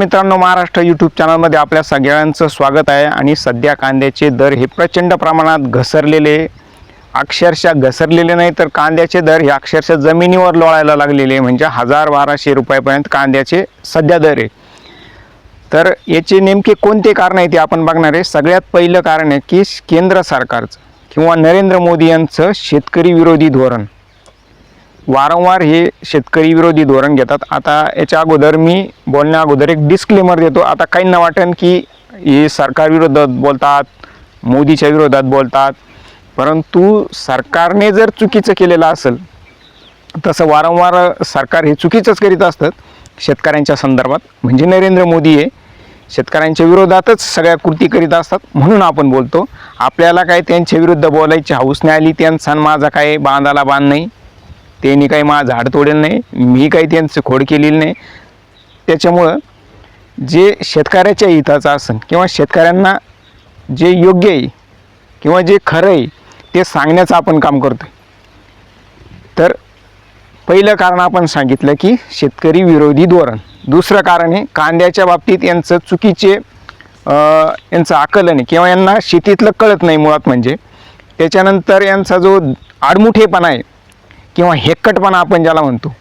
मित्रांनो महाराष्ट्र यूट्यूब चॅनलमध्ये आपल्या सगळ्यांचं स्वागत आहे. आणि सध्या कांद्याचे दर हे प्रचंड प्रमाणात घसरलेले अक्षरशः घसरलेले नाही तर कांद्याचे दर हे अक्षरशः जमिनीवर लोळायला लागलेले म्हणजे हजार बाराशे रुपयापर्यंत कांद्याचे सध्या दर आहे. तर याचे नेमके कोणते कारण आहे ते आपण बघणार आहे. सगळ्यात पहिलं कारण आहे की केंद्र सरकारचं किंवा नरेंद्र मोदी यांचं शेतकरी विरोधी धोरण. वारंवार हे शेतकरी विरोधी धोरण घेतात. आता याच्या अगोदर मी बोलण्या अगोदर एक डिस्क्लेमर देतो. आता काहींना वाटेन की हे सरकार विरोधात बोलतात मोदीच्या विरोधात बोलतात. परंतु सरकारने जर चुकीचं केलेलं असेल तसं वारंवार सरकार हे चुकीचंच करीत असतात शेतकऱ्यांच्या संदर्भात. म्हणजे नरेंद्र मोदी हे शेतकऱ्यांच्या विरोधातच सगळ्या कृती करीत असतात म्हणून आपण बोलतो. आपल्याला काय त्यांच्या विरुद्ध बोलायची हौस नाही आली त्यांचा माझा काय बांधाला बांध नाही. त्यांनी काही माझं झाड तोडेल नाही मी काही त्यांचं खोड केलेली नाही. त्याच्यामुळं जे शेतकऱ्याच्या हिताचं असेल किंवा शेतकऱ्यांना जे योग्य आहे किंवा जे खरं आहे ते सांगण्याचं आपण काम करतो तर पहिलं कारण आपण सांगितलं की शेतकरी विरोधी धोरण. दुसरं कारण आहे कांद्याच्या बाबतीत यांचं चुकीचे यांचं आकलन आहे किंवा यांना शेतीतलं कळत नाही मुळात म्हणजे. त्याच्यानंतर यांचा जो आडमुठेपणा आहे किंवा हेक्कटपणा आपण ज्याला म्हणतो.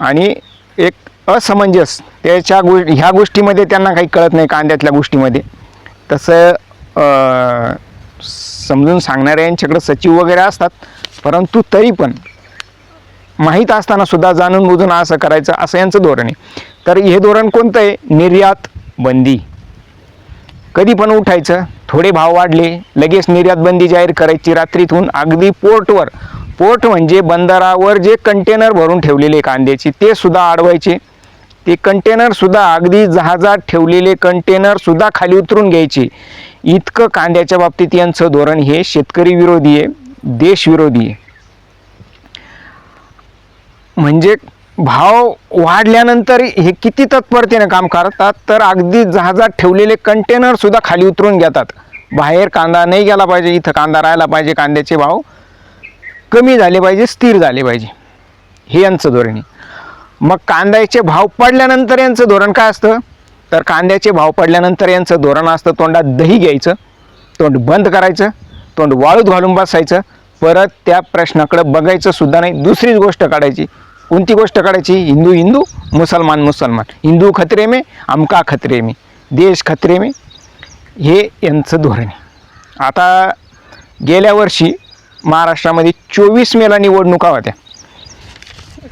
आणि एक असमंजस त्याच्या गो ह्या गोष्टीमध्ये त्यांना काही कळत नाही कांद्यातल्या गोष्टीमध्ये. तसं समजून सांगणाऱ्यांच्याकडे सचिव वगैरे असतात परंतु तरी पण माहीत असताना सुद्धा जाणून बुजून असं करायचं असं यांचं धोरण आहे. तर हे धोरण कोणतं आहे? निर्यात बंदी. कधी पण उठायचं. थोडे भाव वाढले लगेच निर्यातबंदी जाहीर करायची रात्रीतून. अगदी पोर्टवर. पोर्ट म्हणजे बंदरावर जे कंटेनर भरून ठेवलेले कांद्याचे ते सुद्धा अडवायचे ते कंटेनर सुद्धा अगदी जहाजात ठेवलेले कंटेनर सुद्धा खाली उतरून घ्यायचे. इतकं कांद्याच्या बाबतीत यांचं धोरण हे शेतकरी विरोधी आहे देशविरोधी आहे. म्हणजे भाव वाढल्यानंतर हे किती तत्परतेने काम करतात तर अगदी जहाजात ठेवलेले कंटेनर सुद्धा खाली उतरून घेतात. बाहेर कांदा नाही गेला पाहिजे इथं कांदा राहायला पाहिजे कांद्याचे भाव कमी झाले पाहिजे स्थिर झाले पाहिजे. हे यांचं धोरण आहे. मग कांद्याचे भाव पडल्यानंतर यांचं धोरण काय असतं? तर कांद्याचे भाव पडल्यानंतर यांचं धोरण असतं तोंडात दही घ्यायचं तोंड बंद करायचं तोंड वाळूत घालून बसायचं परत त्या प्रश्नाकडं बघायचं सुद्धा नाही दुसरीच गोष्ट काढायची. कोणती गोष्ट काढायची हिंदू हिंदू मुसलमान मुसलमान. हिंदू खतरे में अमका खतरे में देश खतरे में. हे यांचं धोरण आहे. आता गेल्या वर्षी महाराष्ट्रामध्ये चोवीस मेला निवडणुका होत्या.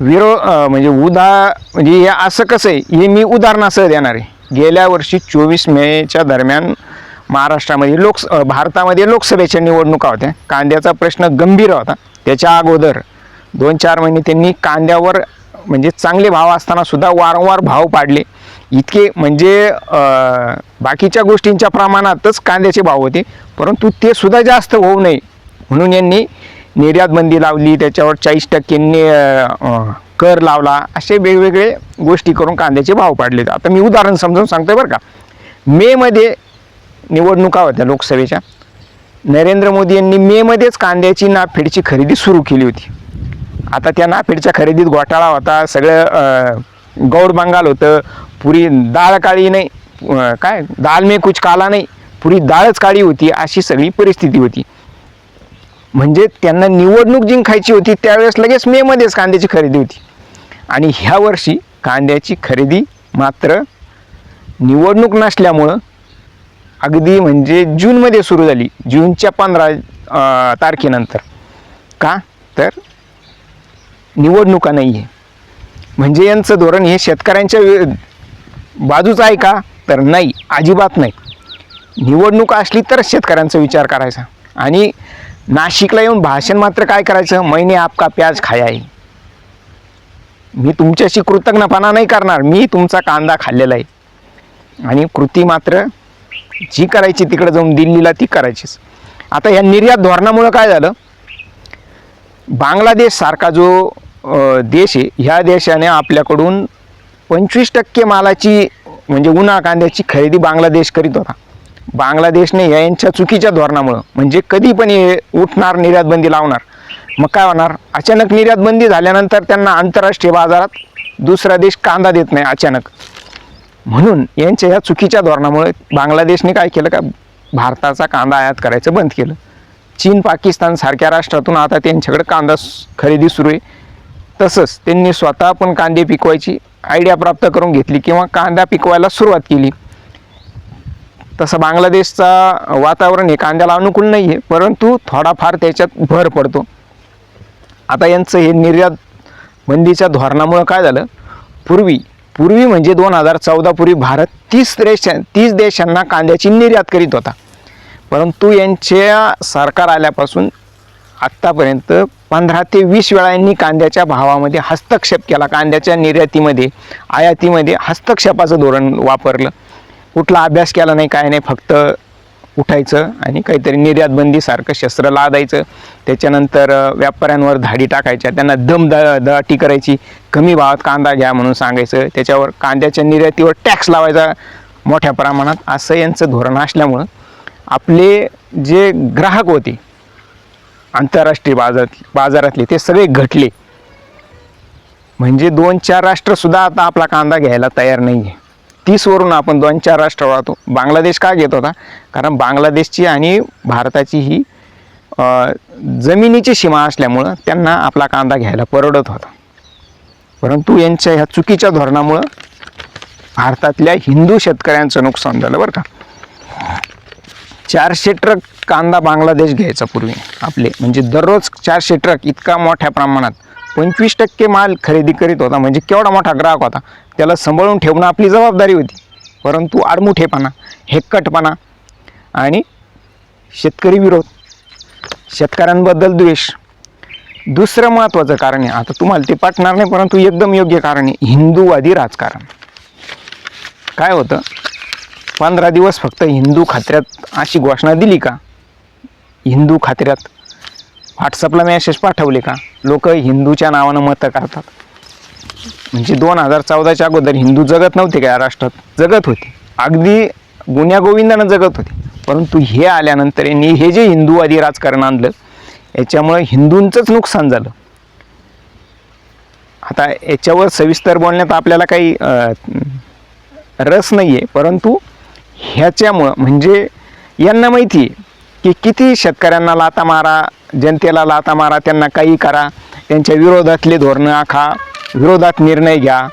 विरो म्हणजे उदा म्हणजे हे असं कसं आहे? हे मी उदाहरणासह देणार आहे. गेल्या वर्षी चोवीस मेच्या दरम्यान महाराष्ट्रामध्ये लोक भारतामध्ये लोकसभेच्या निवडणुका होत्या. कांद्याचा प्रश्न गंभीर होता. त्याच्या अगोदर दोन चार महिने त्यांनी कांद्यावर म्हणजे चांगले भाव असताना सुद्धा वारंवार भाव पाडले. इतके म्हणजे बाकीच्या गोष्टींच्या प्रमाणातच कांद्याचे भाव होते. परंतु ते सुद्धा जास्त होऊ नये म्हणून यांनी निर्यात बंदी लावली त्याच्यावर चाळीस टक्क्यांनी कर लावला असे वेगवेगळे गोष्टी करून कांद्याचे भाव पाडले आता मी उदाहरण समजून सांगतोय बरं का. मेमध्ये निवडणुका होत्या लोकसभेच्या. नरेंद्र मोदी यांनी मेमध्येच कांद्याची नाफेडची खरेदी सुरू केली होती. आता त्या नाफेडच्या खरेदीत घोटाळा होता सगळं गौड बंगाल होतं. पुरी डाळ काळी नाही काय? दाल मे कुछ काला नाही. पुरी डाळच काळी होती अशी सगळी परिस्थिती होती. म्हणजे त्यांना निवडणूक जिंकायची होती त्यावेळेस लगेच मेमध्येच कांद्याची खरेदी होती. आणि ह्या वर्षी कांद्याची खरेदी मात्र निवडणूक नसल्यामुळं अगदी म्हणजे जूनमध्ये सुरू झाली जूनच्या पंधरा तारखेनंतर. का? तर निवडणुका नाही आहे म्हणजे यांचं धोरण हे शेतकऱ्यांच्या बाजूचं आहे का? तर नाही अजिबात नाही. निवडणुका असली तर शेतकऱ्यांचा विचार करायचा. आणि नाशिकला येऊन भाषण मात्र काय करायचं? मैने आपका प्याज खाया आहे मी तुमच्याशी कृतज्ञपणा नाही करणार. मी तुमचा कांदा खाल्लेला आहे. आणि कृती मात्र जी करायची तिकडे जाऊन दिल्लीला ती करायचीच. आता या निर्यात धोरणामुळं काय झालं? बांगलादेश सारखा जो देश आहे. ह्या देशाने आपल्याकडून पंचवीस टक्के मालाची म्हणजे उन्हा कांद्याची खरेदी बांगलादेश करीत होता. बांगलादेशने यांच्या चुकीच्या धोरणामुळं म्हणजे कधी पण हे उठणार निर्यातबंदी लावणार. मग काय होणार? अचानक निर्यातबंदी झाल्यानंतर त्यांना आंतरराष्ट्रीय बाजारात दुसरा देश कांदा देत नाही अचानक. म्हणून यांच्या ह्या चुकीच्या धोरणामुळे बांगलादेशने काय केलं का? भारताचा कांदा आयात करायचं बंद केलं. चीन पाकिस्तान सारख्या राष्ट्रातून आता त्यांच्याकडे कांदा खरेदी सुरू आहे. तसंच त्यांनी स्वतः पण कांदे पिकवायची आयडिया प्राप्त करून घेतली किंवा कांदा पिकवायला सुरुवात केली. तसं बांगलादेशचा वातावरण हे कांद्याला अनुकूल नाही आहे परंतु थोडाफार त्याच्यात भर पडतो. आता यांचं हे निर्यात बंदीच्या धोरणामुळं काय झालं? पूर्वी पूर्वी म्हणजे दोन हजार चौदापूर्वी भारत तीस देश तीस देशांना कांद्याची निर्यात करीत होता. परंतु यांच्या सरकार आल्यापासून आत्तापर्यंत पंधरा ते वीस वेळांनी कांद्याच्या भावामध्ये हस्तक्षेप केला. कांद्याच्या निर्यातीमध्ये आयातीमध्ये हस्तक्षेपाचं धोरण वापरलं. कुठला अभ्यास केला नाही काय नाही फक्त उठायचं आणि काहीतरी निर्यातबंदीसारखं शस्त्र लादायचं. त्याच्यानंतर व्यापाऱ्यांवर धाडी टाकायच्या त्यांना दम द दळाटी करायची कमी भावात कांदा घ्या म्हणून सांगायचं. त्याच्यावर कांद्याच्या निर्यातीवर टॅक्स लावायचा मोठ्या प्रमाणात. असं यांचं धोरण असल्यामुळं आपले जे ग्राहक होते आंतरराष्ट्रीय बाजारात बाजारातले ते सगळे घटले. म्हणजे दोन चार राष्ट्रसुद्धा आता आपला कांदा घ्यायला तयार नाही आहे तीसवरून आपण दोन चार राष्ट्र वाहतो. बांगलादेश का घेत होता? कारण बांगलादेशची आणि भारताची ही जमिनीची सीमा असल्यामुळं त्यांना आपला कांदा घ्यायला परवडत होता. परंतु यांच्या ह्या चुकीच्या धोरणामुळं भारतातल्या हिंदू शेतकऱ्यांचं नुकसान झालं बरं का. चारशे ट्रक कांदा बांगलादेश घ्यायचा पूर्वी. आपले. म्हणजे दररोज चारशे ट्रक इतका मोठ्या प्रमाणात. पंचवीस टक्के माल खरेदी करीत होता. म्हणजे केवढा मोठा ग्राहक होता. त्याला सांभाळून ठेवणं आपली जबाबदारी होती. परंतु आडमुठेपणा हेक्कटपणा आणि शेतकरी विरोध शेतकऱ्यांबद्दल द्वेष. दुसरं महत्त्वाचं कारण आहे. आता तुम्हाला ते पाठणार नाही परंतु एकदम योग्य कारण आहे. हिंदूवादी राजकारण. काय होतं? पंधरा दिवस फक्त हिंदू खात्यात अशी घोषणा दिली का? हिंदू खात्यात व्हॉट्सअपला मेसेज पाठवले का? लोक हिंदूच्या नावानं मतं करतात म्हणजे दोन हजार चौदाच्या अगोदर हिंदू जगत नव्हते का या राष्ट्रात? जगत होते. अगदी गुण्यागोविंदानं जगत होते. परंतु हे आल्यानंतर यांनी हे जे हिंदूवादी राजकारण आणलं याच्यामुळे हिंदूंचंच नुकसान झालं. आता याच्यावर सविस्तर बोलण्यात आपल्याला काही रस नाही आहे परंतु ह्याच्यामुळं म्हणजे यांना माहिती आहे की किती शेतकऱ्यांना लाता मारा जनतेला लाता मारा त्यांना काही करा. त्यांच्या विरोधातले धोरणं आखा विरोधात निर्णय घ्या.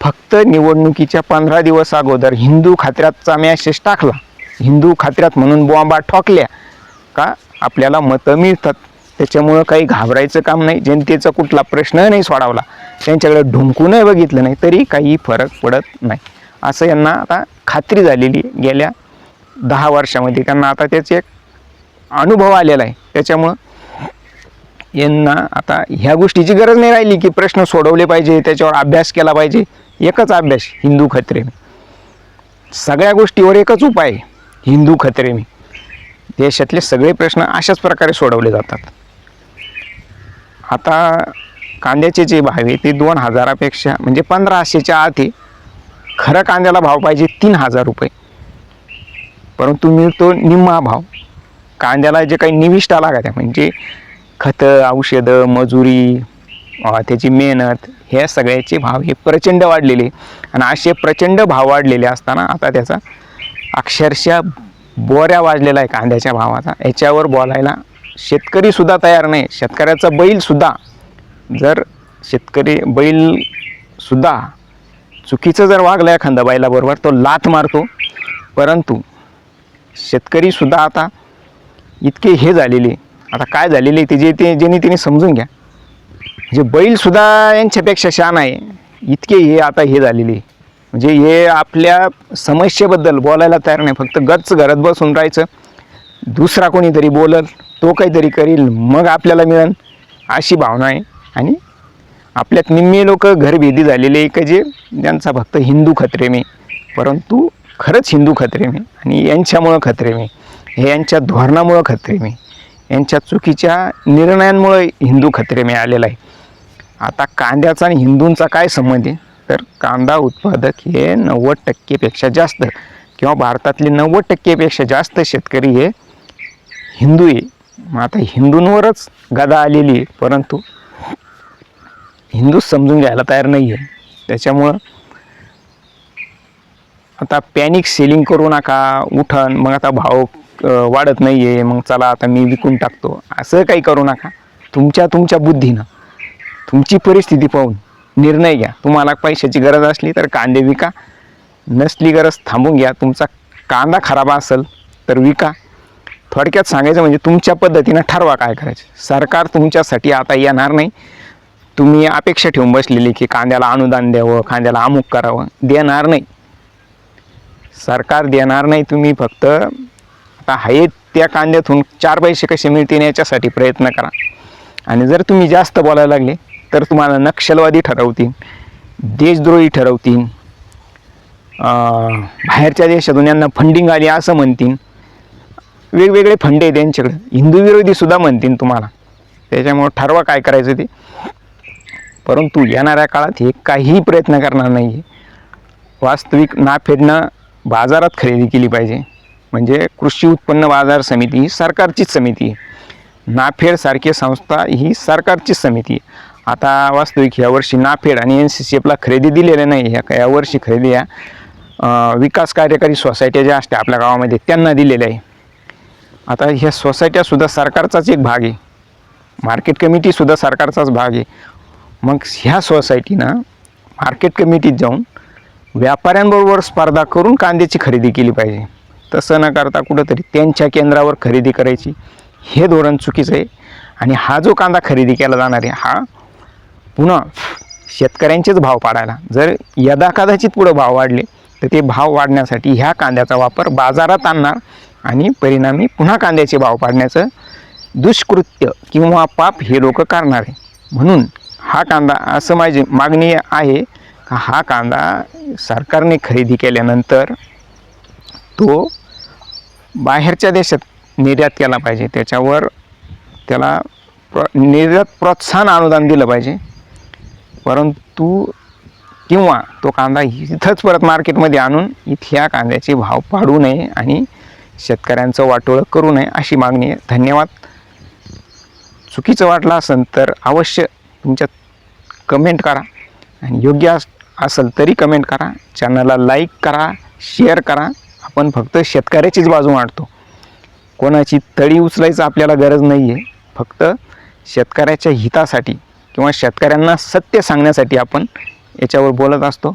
फक्त निवडणुकीच्या पंधरा दिवस अगोदर हिंदू खात्र्यातचा मॅसेज टाकला. हिंदू खात्यात म्हणून बॉम्बा ठोकल्या. का? आपल्याला मतं मिळतात. त्याच्यामुळं काही घाबरायचं काम नाही. जनतेचा कुठला प्रश्न नाही सोडावला. त्यांच्याकडे ढुंकूनही बघितलं नाही तरी काही फरक पडत नाही. असं यांना आता खात्री झालेली गेल्या दहा वर्षामध्ये. त्यांना आता त्याचे एक अनुभव आलेला आहे. त्याच्यामुळं यांना आता ह्या गोष्टीची गरज नाही राहिली की प्रश्न सोडवले पाहिजे त्याच्यावर अभ्यास केला पाहिजे. एकच अभ्यास हिंदू खत्रे सगळ्या गोष्टीवर एकच उपाय आहे, हिंदू खत्रे मी देशातले सगळे प्रश्न अशाच प्रकारे सोडवले जातात. आता कांद्याचे जे भाव आहे ते दोन हजारापेक्षा म्हणजे पंधराशेच्या आत आहे. खरं कांद्याला भाव पाहिजे तीन हजार रुपये. परंतु मिळतो निम्मा भाव. कांद्याला जे काही निविष्ठा लागत्या म्हणजे खतं औषधं मजुरी त्याची मेहनत ह्या सगळ्याचे भाव हे प्रचंड वाढलेले. आणि असे प्रचंड भाव वाढलेले असताना आता त्याचा अक्षरशः बोऱ्या वाजलेला आहे कांद्याच्या भावाचा. याच्यावर बोलायला शेतकरीसुद्धा तयार नाही. शेतकऱ्याचा बैलसुद्धा जर शेतकरी बैलसुद्धा चुकीचं जर वागलं एखादा बैलाबरोबर तो लाथ मारतो. परंतु शेतकरीसुद्धा आता इतके हे झालेले. आता काय झालेले ते जे ते ज्यांनी तिने समजून घ्या. जे बैलसुद्धा यांच्यापेक्षा शान आहे इतके हे आता हे झालेले. म्हणजे हे आपल्या समस्येबद्दल बोलायला तयार नाही. फक्त गच्च घरात बसून राहायचं. दुसरा कोणीतरी बोलल तो काहीतरी करील मग आपल्याला मिळेल अशी भावना आहे. आणि आपल्यात निम्मे लोक घरभेदी झालेले आहे का जे ज्यांचा फक्त हिंदू खत्रे मी. परंतु खरंच हिंदू खत्रे मी आणि यांच्यामुळं खत्रे मी. हे यांच्या धोरणामुळं खत्रे मी. यांच्या चुकीच्या निर्णयांमुळं हिंदू खत्रे मी आलेला आहे. आता कांद्याचा आणि हिंदूंचा काय संबंध आहे? तर कांदा उत्पादक हे नव्वद टक्केपेक्षा जास्त किंवा भारतातले नव्वद टक्केपेक्षा जास्त शेतकरी हे हिंदू आहे. मग आता हिंदूंवरच गदा आलेली आहे. परंतु हिंदू समजून घ्यायला तयार नाही आहे त्याच्यामुळं आता पॅनिक सेलिंग करू नका उठण मग आता भाव वाढत नाही आहे मग चला आता मी विकून टाकतो. असं काही करू नका. तुमच्या तुमच्या बुद्धीनं तुमची परिस्थिती पाहून निर्णय घ्या. तुम्हाला पैशाची गरज असली तर कांदे विका. नसली गरज थांबून घ्या. तुमचा कांदा खराब असेल तर विका. थोडक्यात सांगायचं म्हणजे तुमच्या पद्धतीनं ठरवा काय करायचं. सरकार तुमच्यासाठी आता येणार नाही. तुम्ही अपेक्षा ठेवून बसलेली की कांद्याला अनुदान द्यावं कांद्याला अमुक करावं. देणार नाही. सरकार देणार नाही तुम्ही फक्त आता आहे त्या कांद्यातून चार पैसे कसे मिळतील याच्यासाठी प्रयत्न करा. आणि जर तुम्ही जास्त बोलायला लागले तर तुम्हाला नक्षलवादी ठरवतील देशद्रोही ठरवतील बाहेरच्या देशातून यांना फंडिंग आली असं म्हणतील. वेगवेगळे फंड आहे त्यांच्याकडे हिंदू विरोधी सुद्धा म्हणतील तुम्हाला. त्याच्यामुळं ठरवा काय करायचं ते. परंतु येणाऱ्या काळात हे काहीही प्रयत्न करणार नाही आहे वास्तविक नाफेडनं बाजारात खरेदी केली पाहिजे. म्हणजे कृषी उत्पन्न बाजार समिती ही सरकारचीच समिती आहे. नाफेडसारखी संस्था ही सरकारचीच समिती आहे. आता वास्तविक ह्या वर्षी नाफेड आणि एन सी सी एफला खरेदी दिलेल्या नाही. ह्या यावर्षी खरेदी या विकास कार्यकारी सोसायट्या ज्या असत्या आपल्या गावामध्ये त्यांना दिलेल्या आहे. आता ह्या सोसायट्यासुद्धा सरकारचाच एक भाग आहे. मार्केट कमिटीसुद्धा सरकारचाच भाग आहे. मग ह्या सोसायटीनं मार्केट कमिटीत जाऊन व्यापाऱ्यांबरोबर स्पर्धा करून कांद्याची खरेदी केली पाहिजे. तसं न करता कुठंतरी त्यांच्या केंद्रावर खरेदी करायची. हे धोरण चुकीचं आहे. आणि हा जो कांदा खरेदी केला जाणार आहे हा पुन्हा शेतकऱ्यांचेच भाव पाडायला. जर यदा कदाचित पुढं भाव वाढले तर ते भाव वाढण्यासाठी ह्या कांद्याचा वापर बाजारात आणणार आणि परिणामी पुन्हा कांद्याचे भाव पाडण्याचं दुष्कृत्य किंवा पाप हे लोक करणार आहे. म्हणून हा कांदा असं माझी मागणी आहे का हा कांदा सरकारने खरेदी केल्यानंतर तो बाहेरच्या देशात निर्यात केला पाहिजे. त्याच्यावर त्याला प्र निर्यात प्रोत्साहन अनुदान दिलं पाहिजे. परंतु किंवा तो कांदा इथंच परत मार्केटमध्ये आणून इथल्या कांद्याचे भाव पाडू नये आणि शेतकऱ्यांचं वाटोळं करू नये अशी मागणी आहे. धन्यवाद. चुकीचं वाटलं असेल तर अवश्य तुमच्यात कमेंट करा. आणि योग्य अस असेल तरी कमेंट करा. चॅनलला लाईक करा शेअर करा. आपण फक्त शेतकऱ्याचीच बाजू मांडतो. कोणाची तळी उचलायचं आपल्याला गरज नाही आहे फक्त शेतकऱ्याच्या हितासाठी किंवा शेतकऱ्यांना सत्य सांगण्यासाठी आपण याच्यावर बोलत असतो.